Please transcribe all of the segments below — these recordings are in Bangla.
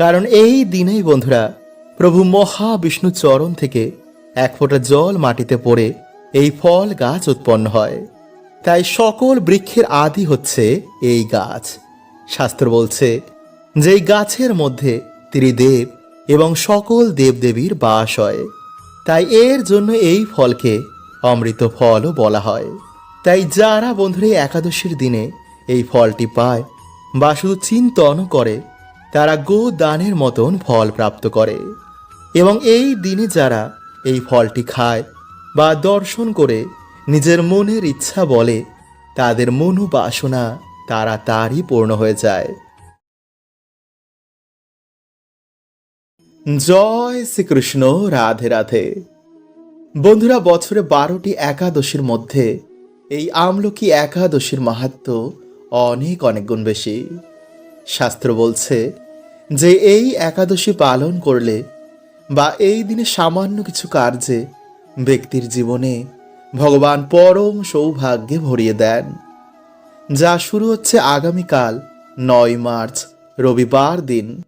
কারণ এই দিনেই বন্ধুরা, প্রভু মহাবিষ্ণু চরণ থেকে এক ফোঁটা জল মাটিতে পড়ে এই ফল গাছ উৎপন্ন হয়। তাই সকল বৃক্ষের আদি হচ্ছে এই গাছ। শাস্ত্র বলছে, যে গাছের মধ্যে ত্রিদেব এবং সকল দেবদেবীর বাস হয়, তাই এর জন্য এই ফলকে অমৃত ফলও বলা হয়। তাই যারা বন্ধুরা, একাদশীর দিনে এই ফলটি পায় বা শুধু চিন্তনও করে তারা গো দানের মতন ফল প্রাপ্ত করে। এবং এই দিনে যারা এই ফলটি খায় বা দর্শন করে নিজের মনের ইচ্ছা বলে, তাদের মনু বাসনা তাড়াতাড়ি পূর্ণ হয়ে যায়। জয় শ্রীকৃষ্ণ, রাধে রাধে। বন্ধুরা, বছরে বারোটি একাদশীর মধ্যে এই আমলকি একাদশীর মাহাত্ম অনেক অনেক গুণ বেশি। শাস্ত্র বলছে যে এই একাদশী পালন করলে বা এই দিনে সামান্য কিছু কার্যে ব্যক্তির জীবনে ভগবান পরম সৌভাগ্যে ভরিয়ে দেন, যা শুরু হচ্ছে আগামীকাল নয় মার্চ, রবিবার দিন,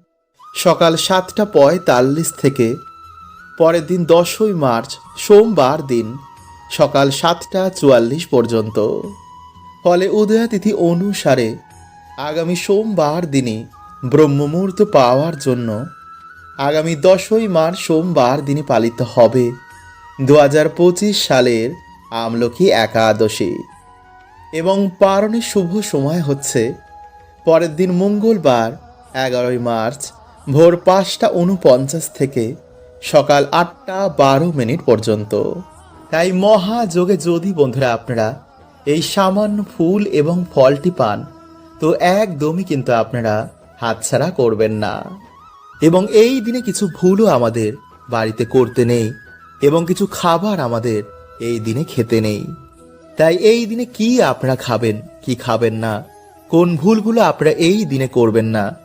সকাল সাতটা পঁয়তাল্লিশ থেকে পরের দিন দশই মার্চ, সোমবার দিন, সকাল সাতটা চুয়াল্লিশ পর্যন্ত। ফলে উদয়াতিথি অনুসারে আগামী সোমবার দিনই ব্রহ্মমুহূর্ত পাওয়ার জন্য আগামী দশই মার্চ সোমবার দিনই পালিত হবে। দু হাজার পঁচিশ সালের আমলকি একাদশী। এবং পারণের শুভ সময় হচ্ছে পরের দিন মঙ্গলবার, এগারোই মার্চ, ভোর পাঁচটা উনপঞ্চাশ থেকে সকাল আটটা বারো মিনিট পর্যন্ত। তাই মহাযোগে যদি বন্ধুরা আপনারা এই সামান্য ফুল এবং ফলটি পান তো একদমই কিন্তু আপনারা হাতছাড়া করবেন না। এবং এই দিনে কিছু ভুলও আমাদের বাড়িতে করতে নেই এবং কিছু খাবার আমাদের এই দিনে খেতে নেই। তাই এই দিনে কি আপনারা খাবেন, কি খাবেন না? কোন ভুলগুলো আপনারা এই দিনে করবেন না?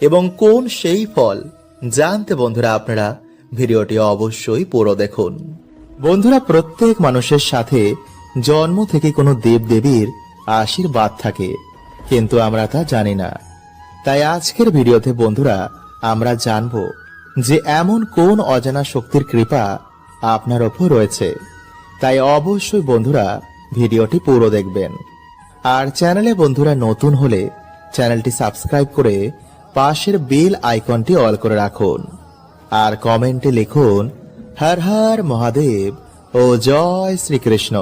এবং কোন সেই ফল? জানতে বন্ধুরা আপনারা ভিডিওটি অবশ্যই পুরো দেখুন। বন্ধুরা প্রত্যেক মানুষের সাথে জন্ম থেকে কোনো দেবদেবীর আশীর্বাদ থাকে। কিন্তু আমরা তা জানি না। তাই আজকের ভিডিওতে বন্ধুরা, আমরা জানব যে এমন কোন অজানা শক্তির কৃপা আপনার ওপর রয়েছে। তাই অবশ্যই বন্ধুরা, ভিডিওটি পুরো দেখবেন। আর চ্যানেলে বন্ধুরা নতুন হলে চ্যানেলটি সাবস্ক্রাইব করে পাশের বেল আইকনটি অল করে রাখুন। আর কমেন্টে লিখুন, হর হর মহাদেব ও জয় শ্রীকৃষ্ণ।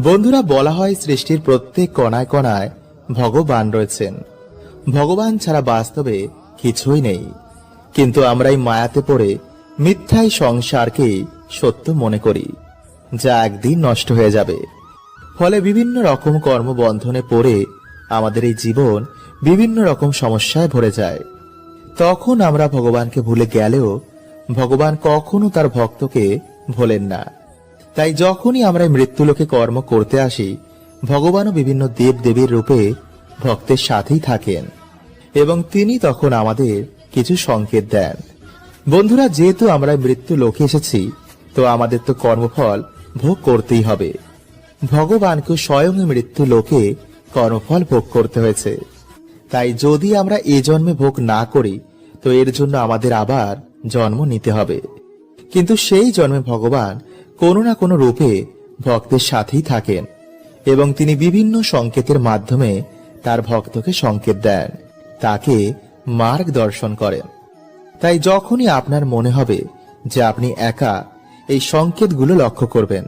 বন্ধুরা, বলা হয় সৃষ্টির প্রত্যেক কণায় কণায় ভগবান রয়েছেন। ভগবান ছাড়া বাস্তবে কিছুই নেই। কিন্তু আমরা এই মায়াতে পড়ে মিথ্যায় সংসারকেই সত্য মনে করি, যা একদিন নষ্ট হয়ে যাবে। ফলে বিভিন্ন রকম কর্মবন্ধনে পড়ে আমাদের এই জীবন বিভিন্ন রকম সমস্যায় ভরে যায়। তখন আমরা ভগবানকে ভুলে গেলেও ভগবান কখনো তার ভক্তকে ভোলেন না। তাই যখনই আমরা মৃত্যুলোকে কর্ম করতে আসি, ভগবানও বিভিন্ন দেব দেবীর রূপে ভক্তের সাথেই থাকেন এবং তিনি তখন আমাদের কিছু সংকেত দেন। বন্ধুরা, যেহেতু আমরা মৃত্যু লোকে এসেছি, তো আমাদের তো কর্মফল ভোগ করতেই হবে। ভগবানকে স্বয়ং মৃত্যু লোকে কর্মফল ভোগ করতে হয়েছে। তাই যদি আমরা এ জন্মে ভোগ না করি, তো এর জন্য আমাদের আবার জন্ম নিতে হবে। কিন্তু সেই জন্মে ভগবান কোনো না কোনো রূপে ভক্তের সাথেই থাকেন এবং তিনি বিভিন্ন সংকেতের মাধ্যমে তার ভক্তকে সংকেত দেন, তাকে মার্গদর্শন করেন। তাই যখনই আপনার মনে হবে যে আপনি একা এই সংকেতগুলো লক্ষ্য করবেন,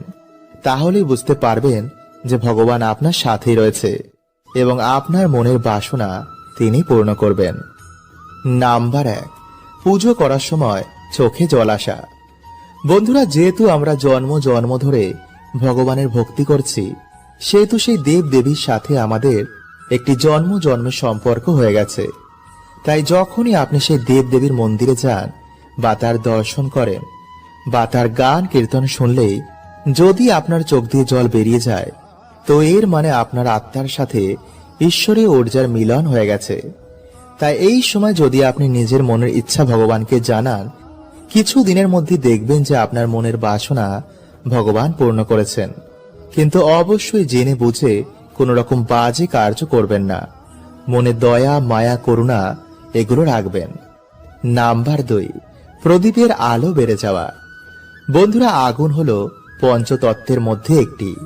তাহলেই বুঝতে পারবেন যে ভগবান আপনার সাথেই রয়েছে এবং আপনার মনের বাসনা তিনি পূর্ণ করবেন। নাম্বার এক, পুজো করার সময় চোখে জল আসা। বন্ধুরা, যেহেতু আমরা জন্ম জন্ম ধরে ভগবানের ভক্তি করছি, সেহেতু সেই দেব দেবীর সাথে আমাদের একটি জন্ম জন্মের সম্পর্ক হয়ে গেছে। তাই যখনই আপনি সেই দেব দেবীর মন্দিরে যান বা তার দর্শন করেন বা তার গান কীর্তন শুনলেই যদি আপনার চোখ দিয়ে জল বেরিয়ে যায়, তো এর মানে আপনার আত্মার সাথে ঈশ্বরী ঊর্জার মিলন হয়ে গেছে। তাই এই সময় যদি আপনি নিজের মনের ইচ্ছা ভগবানকে জানান কিছু দিনের মধ্যে দেখবেন যে আপনার মনের বাসনা ভগবান পূর্ণ করেছেন। কিন্তু অবশ্যই জেনে বুঝে কোনো রকম বাজে কার্য করবেন না। মনে দয়া, মায়া, করুণা এগুলো রাখবেন। নাম্বার দুই, প্রদীপের আলো বেড়ে যাওয়া। বন্ধুরা, আগুন হলো পঞ্চতত্ত্বের মধ্যে একটি।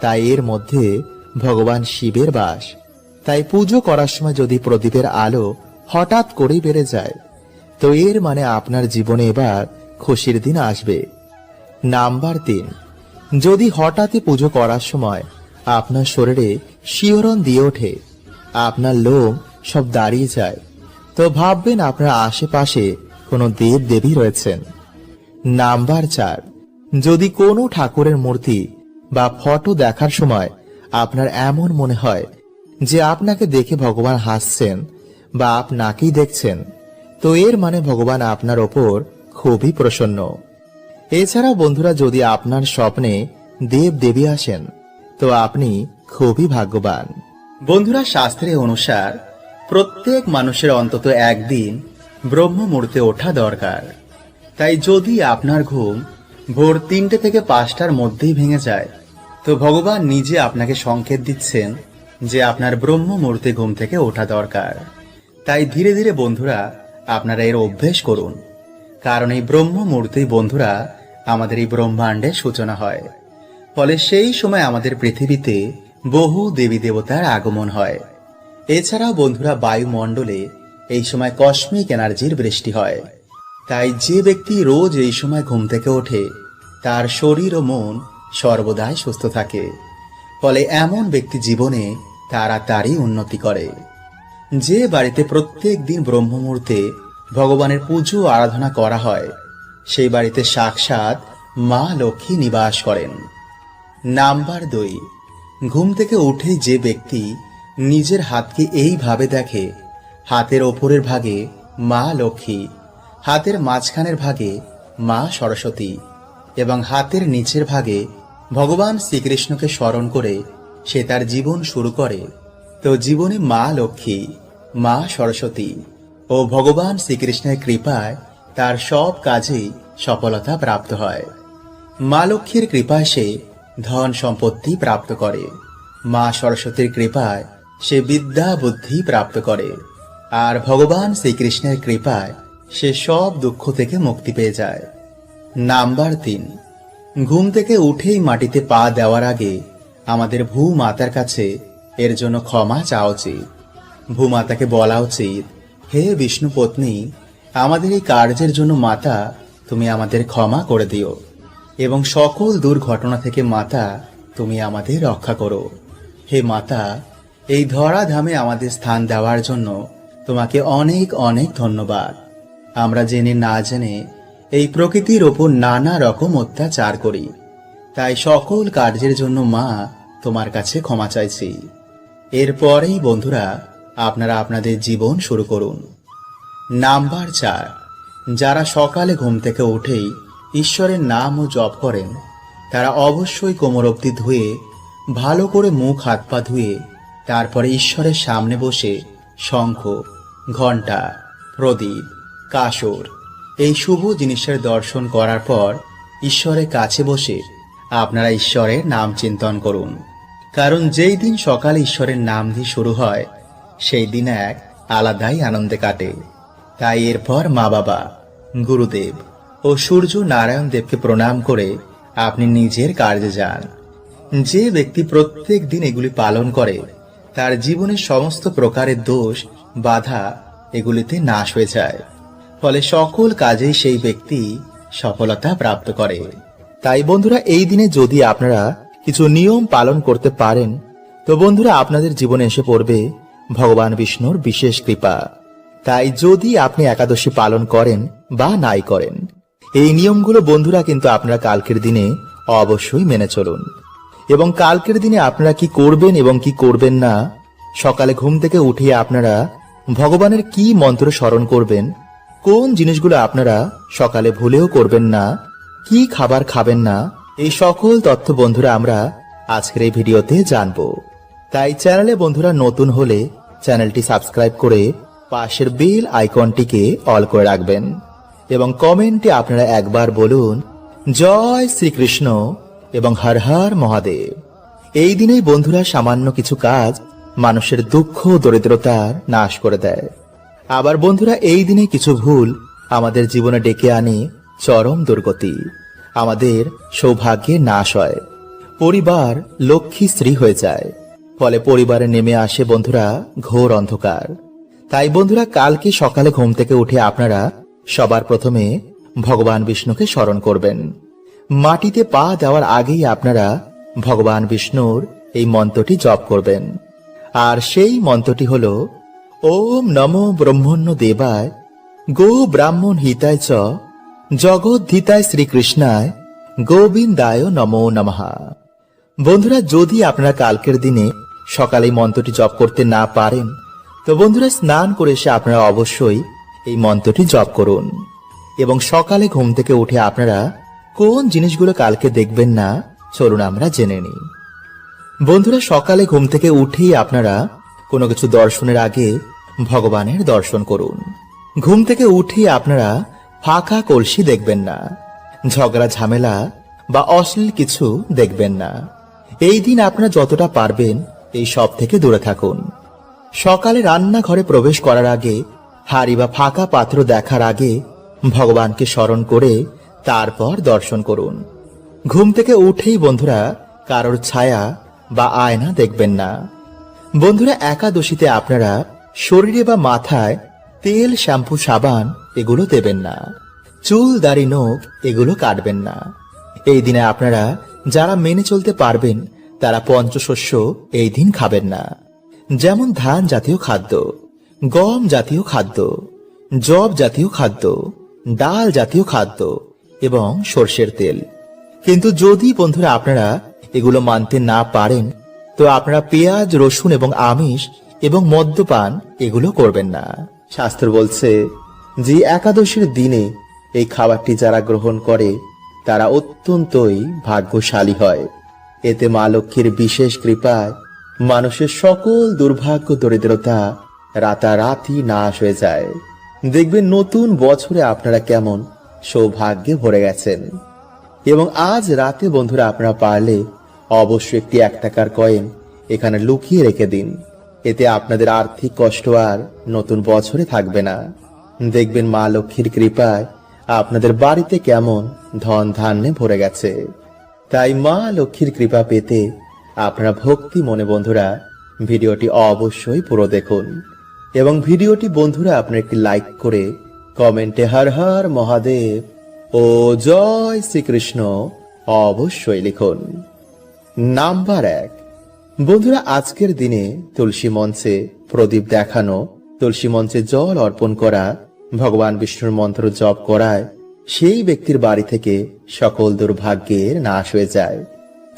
তাই এর মধ্যে ভগবান শিবের বাস। তাই পুজো করার সময় যদি প্রদীপের আলো হঠাৎ করেই বেড়ে যায় তো এর মানে আপনার জীবনে এবার খুশির দিন আসবে। নাম্বার তিন, যদি হঠাৎই পুজো করার সময় আপনার শরীরে শিহরণ দিয়ে ওঠে, আপনার লোম সব দাঁড়িয়ে যায়, তো ভাববেন আপনার আশেপাশে কোনো দেব দেবী রয়েছেন। নাম্বার চার, যদি কোনো ঠাকুরের মূর্তি বা ফটো দেখার সময় আপনার এমন মনে হয় যে আপনাকে দেখে ভগবান হাসছেন বা আপনাকেই দেখছেন তো এর মানে ভগবান আপনার ওপর খুবই প্রসন্ন। এছাড়া বন্ধুরা, যদি আপনার স্বপ্নে দেব দেবী আসেন, তো আপনি খুবই ভাগ্যবান। বন্ধুরা, শাস্ত্রে অনুসার প্রত্যেক মানুষের অন্তত একদিন ব্রহ্ম মুহূর্তে ওঠা দরকার। তাই যদি আপনার ঘুম ভোর তিনটে থেকে পাঁচটার মধ্যেই ভেঙে যায়, তো ভগবান নিজে আপনাকে সংকেত দিচ্ছেন যে আপনার ব্রহ্ম মুহূর্তে ঘুম থেকে ওঠা দরকার। তাই ধীরে ধীরে বন্ধুরা আপনারা এর অভ্যেস করুন। কারণ এই ব্রহ্ম মুহূর্তেই বন্ধুরা আমাদের এই ব্রহ্মাণ্ডের সূচনা হয়। ফলে সেই সময় আমাদের পৃথিবীতে বহু দেবী দেবতার আগমন হয়। এছাড়াও বন্ধুরা বায়ুমণ্ডলে এই সময় কসমিক এনার্জির বৃষ্টি হয়। তাই যে ব্যক্তি রোজ এই সময় ঘুম থেকে ওঠে, তার শরীর ও মন সর্বদাই সুস্থ থাকে। ফলে এমন ব্যক্তি জীবনে তারা তারই উন্নতি করে। যে বাড়িতে প্রত্যেক দিন ব্রহ্ম মুহূর্তে ভগবানের পুজো আরাধনা করা হয়, সেই বাড়িতে সাক্ষাৎ মা লক্ষ্মী নিবাস করেন। নাম্বার দুই, ঘুম থেকে উঠেই যে ব্যক্তি নিজের হাতকে এইভাবে দেখে, হাতের ওপরের ভাগে মা লক্ষ্মী, হাতের মাঝখানের ভাগে মা সরস্বতী এবং হাতের নিচের ভাগে ভগবান শ্রীকৃষ্ণকে স্মরণ করে সে তার জীবন শুরু করে। তো জীবনে মা লক্ষ্মী মা সরস্বতী। ও ভগবান শ্রীকৃষ্ণের কৃপায় তার সব কাজেই সফলতা প্রাপ্ত হয়। মা লক্ষ্মীর কৃপায় সে ধন সম্পত্তি প্রাপ্ত করে। মা সরস্বতীর কৃপায় সে বিদ্যা বুদ্ধি প্রাপ্ত করে। আর ভগবান শ্রীকৃষ্ণের কৃপায় সে সব দুঃখ থেকে মুক্তি পেয়ে যায়। নাম্বার তিন। ঘুম থেকে উঠেই মাটিতে পা দেওয়ার আগে আমাদের ভূমাতার কাছে এর জন্য ক্ষমা চাওয়া উচিত। ভূমাতাকে বলা উচিত, হে বিষ্ণু পত্নী, আমাদের এই কার্যের জন্য মাতা, তুমি আমাদের ক্ষমা করে দিও এবং সকল দুর্ঘটনা থেকে মাতা, তুমি আমাদের রক্ষা করো। হে মাতা, এই ধরাধামে আমাদের স্থান দেওয়ার জন্য তোমাকে অনেক অনেক ধন্যবাদ। আমরা জেনে না জেনে এই প্রকৃতির ওপর নানা রকম অত্যাচার করি। তাই সকল কার্যের জন্য মা তোমার কাছে ক্ষমা চাইছি। এরপরেই বন্ধুরা আপনারা আপনাদের জীবন শুরু করুন। নাম্বার চার, যারা সকালে ঘুম থেকে উঠেই ঈশ্বরের নাম ও জপ করেন, তারা অবশ্যই কোমর অব্দি ধুয়ে, ভালো করে মুখ, হাত পা ধুয়ে, তারপরে ঈশ্বরের সামনে বসে শঙ্খ, ঘণ্টা, প্রদীপ, কাসর, এই শুভ জিনিসের দর্শন করার পর ঈশ্বরের কাছে বসে আপনারা ঈশ্বরের নাম চিন্তন করুন। কারণ যেই দিন সকালে ঈশ্বরের নাম দিয়ে শুরু হয় সেই দিন এক আলাদাই আনন্দে কাটে। তাই এরপর মা বাবা, গুরুদেব ও সূর্য নারায়ণ দেবকে প্রণাম করে আপনি নিজের কার্যে যান। যে ব্যক্তি প্রত্যেক দিন এগুলি পালন করে, তার জীবনের সমস্ত প্রকারের দোষ, বাধা এগুলিতে নাশ হয়ে যায়। ফলে সকল কাজেই সেই ব্যক্তি সফলতা প্রাপ্ত করে। তাই বন্ধুরা, এই দিনে যদি আপনারা কিছু নিয়ম পালন করতে পারেন, তো বন্ধুরা আপনাদের জীবনে এসে পড়বে ভগবান বিষ্ণুর বিশেষ কৃপা। তাই যদি আপনি একাদশী পালন করেন বা নাই করেন, এই নিয়মগুলো বন্ধুরা কিন্তু আপনারা কালকের দিনে অবশ্যই মেনে চলুন। এবং কালকের দিনে আপনারা কি করবেন এবং কি করবেন না, সকালে ঘুম থেকে উঠে আপনারা ভগবানের কি মন্ত্র স্মরণ করবেন, কোন জিনিসগুলো আপনারা সকালে ভুলেও করবেন না, কি খাবার খাবেন না, এই সকল তথ্য বন্ধুরা আমরা আজকের এই ভিডিওতে জানব। তাই চ্যানেলে বন্ধুরা নতুন হলে চ্যানেলটি সাবস্ক্রাইব করে পাশের বেল আইকনটিকে অল করে রাখবেন। এবং কমেন্টে আপনারা একবার বলুন, জয় শ্রীকৃষ্ণ এবং হর হর মহাদেব। এই দিনেই বন্ধুরা সামান্য কিছু কাজ মানুষের দুঃখ দরিদ্রতার নাশ করে দেয়। আবার বন্ধুরা এই দিনে কিছু ভুল আমাদের জীবনে ডেকে আনে চরম দুর্গতি। আমাদের সৌভাগ্যে নাশ হয়। পরিবার লক্ষ্মী স্ত্রী হয়ে যায়। ফলে পরিবারে নেমে আসে বন্ধুরা, ঘোর অন্ধকার। তাই বন্ধুরা কালকে সকালে ঘুম থেকে উঠে আপনারা সবার প্রথমে ভগবান বিষ্ণুকে স্মরণ করবেন। মাটিতে পা দেওয়ার আগেই আপনারা ভগবান বিষ্ণুর এই মন্ত্রটি জপ করবেন। আর সেই মন্ত্রটি হল, ওম নমো ব্রহ্মণ্য দেবায়, গো ব্রাহ্মণ হিতায় চ জগদ্ধিতায় শ্রীকৃষ্ণায়, গোবিন্দায় নমো নমহা বন্ধুরা, যদি আপনারা কালকের দিনে সকালে মন্ত্রটি জপ করতে না পারেন, তো বন্ধুরা স্নান করে এসে আপনারা অবশ্যই এই মন্ত্রটি জপ করুন। এবং সকালে ঘুম থেকে উঠে আপনারা কোন জিনিসগুলো কালকে দেখবেন না, চলুন আমরা জেনে নিই। বন্ধুরা, সকালে ঘুম থেকে উঠেই আপনারা কোনো কিছু দর্শনের আগে ভগবানের দর্শন করুন। ঘুম থেকে উঠেই আপনারা ফাঁকা কলসি দেখবেন না, ঝগড়া, ঝামেলা বা অশ্লীল কিছু দেখবেন না। এই দিন আপনারা যতটা পারবেন এই সব থেকে দূরে থাকুন। সকালে রান্নাঘরে প্রবেশ করার আগে, হাড়ি বা ফাঁকা পাত্র দেখার আগে ভগবানকে স্মরণ করে তারপর দর্শন করুন। ঘুম থেকে উঠেই বন্ধুরা কারোর ছায়া বা আয়না দেখবেন না। বন্ধুরা একাদশীতে আপনারা শরীরে বা মাথায় তেল, শ্যাম্পু, সাবান এগুলো দেবেন না। চুল, দাড়ি, নখ এগুলো কাটবেন না। এই দিনে আপনারা যারা মেনে চলতে পারবেন তারা পঞ্চশস্য এই দিন খাবেন না। যেমন ধান জাতীয় খাদ্য, গম জাতীয় খাদ্য জব জাতীয় খাদ্য, ডাল জাতীয় খাদ্য এবং সর্ষের তেল। কিন্তু যদি বন্ধুরা আপনারা এগুলো মানতে না পারেন, তো আপনারা পেঁয়াজ, রসুন এবং আমিষ এবং মদ্যপান এগুলো করবেন না। শাস্ত্র বলছে যে একাদশীর দিনে এই খাবারটি যারা গ্রহণ করে, তারা অত্যন্তই ভাগ্যশালী হয়। এতে মা লক্ষ্মীর বিশেষ কৃপায় মানুষের সকল দুর্ভাগ্য, দরিদ্রতা রাতারাতি নাশ হয়ে যায়। দেখবেন নতুন বছরে আপনারা কেমন সৌভাগ্যে ভরে গেছেন। এবং আজ রাতে বন্ধুরা আপনারা পারলে অবশ্যই একটি এক টাকার কয়েন এখানে লুকিয়ে রেখে দিন। এতে আপনাদের আর্থিক কষ্ট আর নতুন বছরে থাকবে না। দেখবেন মা লক্ষ্মীর কৃপায় আপনাদের বাড়িতে কেমন ধন ধান্যে ভরে গেছে। তাই মা লক্ষ্মীর কৃপা পেতে আপনারা ভক্তি মনে বন্ধুরা, ভিডিওটি অবশ্যই পুরো দেখুন। এবং ভিডিওটি বন্ধুরা আপনারা একটি লাইক করে কমেন্টে হর হর মহাদেব ও জয় শ্রীকৃষ্ণ অবশ্যই লিখুন। নাম্বার এক। বন্ধুরা, আজকের দিনে তুলসী মঞ্চে প্রদীপ দেখানো, তুলসী মঞ্চে জল অর্পণ করা, ভগবান বিষ্ণুর মন্ত্র জপ করায় সেই ব্যক্তির বাড়ি থেকে সকল দুর্ভাগ্যের নাশ হয়ে যায়।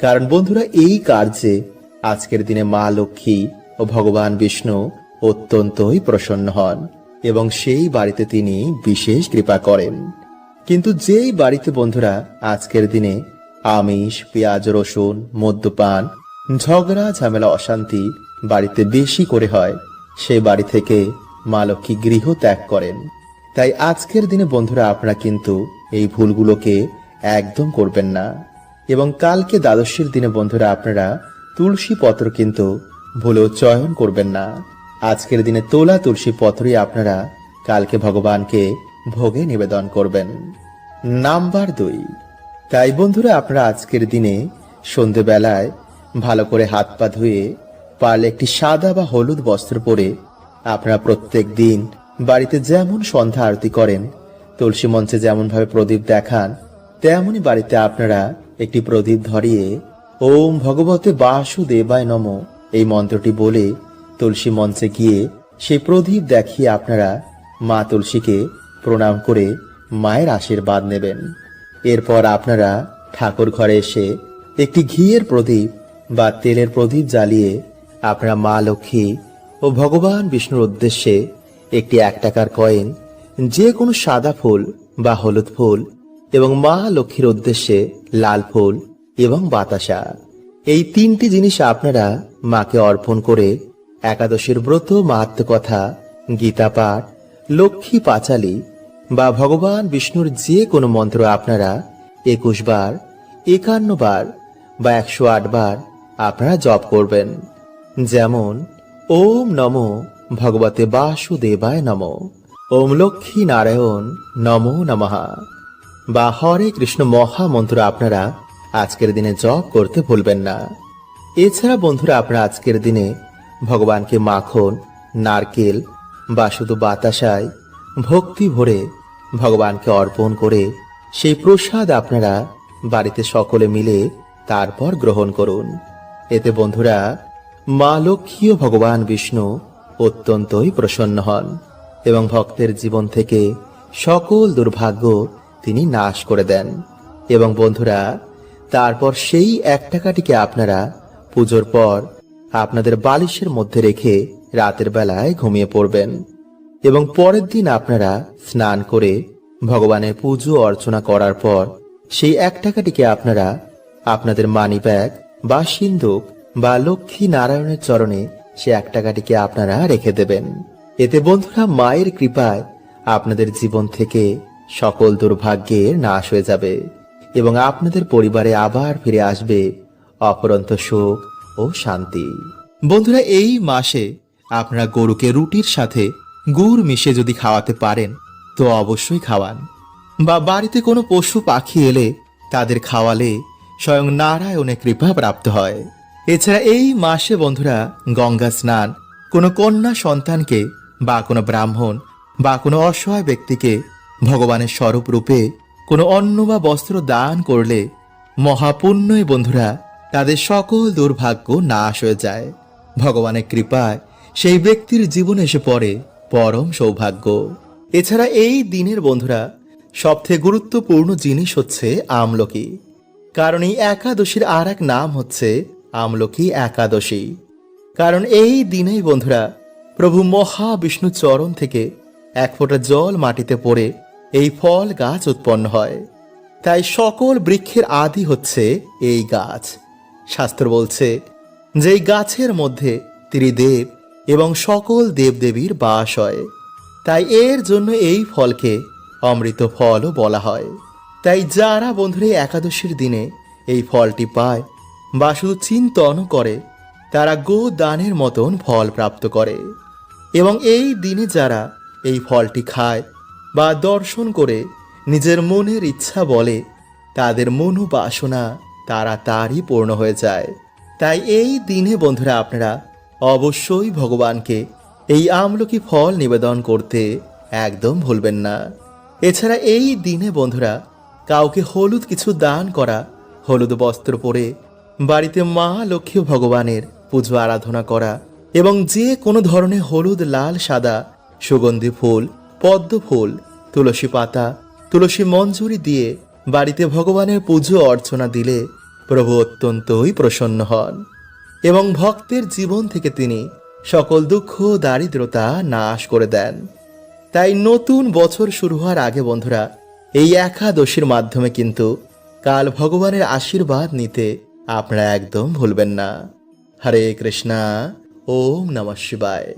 কারণ বন্ধুরা, এই কার্যে আজকের দিনে মা লক্ষ্মী ও ভগবান বিষ্ণু অত্যন্তই প্রসন্ন হন এবং সেই বাড়িতে তিনি বিশেষ কৃপা করেন। কিন্তু যেই বাড়িতে বন্ধুরা, আজকের দিনে আমিষ, পেঁয়াজ, রসুন, মদ্যপান, ঝগড়া, ঝামেলা, অশান্তি বাড়িতে বেশি করে হয় সেই বাড়ি থেকে মা লক্ষ্মী গৃহ ত্যাগ করেন। তাই আজকের দিনে বন্ধুরা আপনারা কিন্তু এই ভুলগুলোকে একদম করবেন না। এবং কালকে দ্বাদশীর দিনে বন্ধুরা আপনারা তুলসী পত্র কিন্তু ভুলেও চয়ন করবেন না। আজকের দিনে তোলা তুলসী পত্রই আপনারা কালকে ভগবানকে ভোগে নিবেদন করবেন। নাম্বার দুই। তাই বন্ধুরা আপনারা আজকের দিনে সন্ধেবেলায় ভালো করে হাত পা ধুয়ে পারলে একটি সাদা বা হলুদ বস্ত্র পরে আপনারা প্রত্যেক দিন বাড়িতে যেমন সন্ধ্যা আরতি করেন, তুলসী মঞ্চে যেমন ভাবে প্রদীপ দেখান, তেমনই বাড়িতে আপনারা একটি প্রদীপ ধরিয়ে ওম ভগবতে বাসুদেবায় নম এই মন্ত্রটি বলে তুলসী মঞ্চে গিয়ে সেই প্রদীপ দেখিয়ে আপনারা মা তুলসীকে প্রণাম করে মায়ের আশীর্বাদ নেবেন। এরপর আপনারা ঠাকুর ঘরে এসে একটি ঘিয়ের প্রদীপ বা তেলের প্রদীপ জ্বালিয়ে আপনারা মা লক্ষ্মী ও ভগবান বিষ্ণুর উদ্দেশ্যে একটি এক টাকার কয়েন, যে কোনো সাদা ফুল বা হলুদ ফুল এবং মা লক্ষ্মীর উদ্দেশ্যে লাল ফুল এবং বাতাসা। এই তিনটি জিনিস আপনারা মাকে অর্পণ করে একাদশীর ব্রত মাহাত্ম কথা গীতা পাঠ, লক্ষ্মী পাঁচালী বা ভগবান বিষ্ণুর যে কোনো মন্ত্র আপনারা একুশ বার, একান্ন বার বা একশো আট বার আপনারা জপ করবেন। যেমন, ওম নম ভগবতে বাসুদেবায় নম। ওম লক্ষ্মী নারায়ণ নমো নমঃ। বা হরে কৃষ্ণ মহামন্ত্র আপনারা আজকের দিনে জপ করতে ভুলবেন না। এছাড়া বন্ধুরা, আপনারা আজকের দিনে ভগবানকে মাখন, নারকেল বা শুধু বাতাসায় ভক্তি ভরে ভগবানকে অর্পণ করে সেই প্রসাদ আপনারা বাড়িতে সকলে মিলে তারপর গ্রহণ করুন। এতে বন্ধুরা, মা লক্ষ্মী ও ভগবান বিষ্ণু অত্যন্তই প্রসন্ন হন এবং ভক্তের জীবন থেকে সকল দুর্ভাগ্য তিনি নাশ করে দেন। এবং বন্ধুরা, তারপর সেই এক টাকাটিকে আপনারা পুজোর পর আপনাদের বালিশের মধ্যে রেখে রাতের বেলায় ঘুমিয়ে পড়বেন এবং পরের দিন আপনারা স্নান করে ভগবানের পুজো অর্চনা করার পর সেই এক টাকাটিকে আপনারা আপনাদের মানি ব্যাগ বা সিন্ধুক বা লক্ষ্মী নারায়ণের চরণে সে এক টাকাটিকে আপনারা রেখে দেবেন। এতে বন্ধুরা মায়ের কৃপায় আপনাদের জীবন থেকে সকল দুর্ভাগ্যের নাশ হয়ে যাবে এবং আপনাদের পরিবারে আবার ফিরে আসবে অপরন্ত সুখ ও শান্তি। বন্ধুরা, এই মাসে আপনারা গরুকে রুটির সাথে গুড় মিশে যদি খাওয়াতে পারেন, তো অবশ্যই খাওয়ান। বা বাড়িতে কোনো পশু পাখি এলে তাদের খাওয়ালে স্বয়ং নারায়ণের কৃপা প্রাপ্ত হয়। এছাড়া এই মাসে বন্ধুরা গঙ্গা স্নান, কোনো কন্যা সন্তানকে বা কোনো ব্রাহ্মণ বা কোনো অসহায় ব্যক্তিকে ভগবানের স্বরূপ রূপে কোনো অন্ন বা বস্ত্র দান করলে মহাপুণ্যই বন্ধুরা তাদের সকল দুর্ভাগ্য নাশ হয়ে যায়। ভগবানের কৃপায় সেই ব্যক্তির জীবনে এসে পড়ে পরম সৌভাগ্য। এছাড়া এই দিনের বন্ধুরা সবথেকে গুরুত্বপূর্ণ জিনিস হচ্ছে আমলকি। কারণ এই একাদশীর আর এক নাম হচ্ছে আমলকি একাদশী। কারণ এই দিনেই বন্ধুরা, প্রভু মহাবিষ্ণু চরণ থেকে এক ফোঁটা জল মাটিতে পড়ে এই ফল গাছ উৎপন্ন হয়। তাই সকল বৃক্ষের আদি হচ্ছে এই গাছ। শাস্ত্র বলছে যে গাছের মধ্যে ত্রিদেব এবং সকল দেবদেবীর বাস হয়, তাই এর জন্য এই ফলকে অমৃত ফলও বলা হয়। তাই যারা বন্ধুরা একাদশীর দিনে এই ফলটি পায় বা শুধু চিন্তনও করে, তারা গো দানের মতন ফল প্রাপ্ত করে। এবং এই দিনে যারা এই ফলটি খায় বা দর্শন করে নিজের মনের ইচ্ছা বলে, তাদের মনোবাসনা তারা তারই পূর্ণ হয়ে যায়। তাই এই দিনে, বন্ধুরা, আপনারা অবশ্যই ভগবানকে এই আমলকি ফল নিবেদন করতে একদম ভুলবেন না। এছাড়া এই দিনে, বন্ধুরা, কাউকে হলুদ কিছু দান করা, হলুদ বস্ত্র পরে বাড়িতে মা লক্ষ্মী ভগবানের পুজো আরাধনা করা এবং যে কোনো ধরনের হলুদ, লাল, সাদা, সুগন্ধি ফুল, পদ্ম ফুল, তুলসী পাতা, তুলসী মঞ্জুরি দিয়ে বাড়িতে ভগবানের পুজো অর্চনা দিলে প্রভু অত্যন্তই প্রসন্ন হন এবং ভক্তের জীবন থেকে তিনি সকল দুঃখ, দারিদ্রতা নাশ করে দেন। তাই নতুন বছর শুরু হওয়ার আগে বন্ধুরা, এই একাদশীর মাধ্যমে কিন্তু কাল ভগবানের আশীর্বাদ নিতে আপনারা একদম ভুলবেন না। হরে কৃষ্ণা ওম নমঃ শিবায়।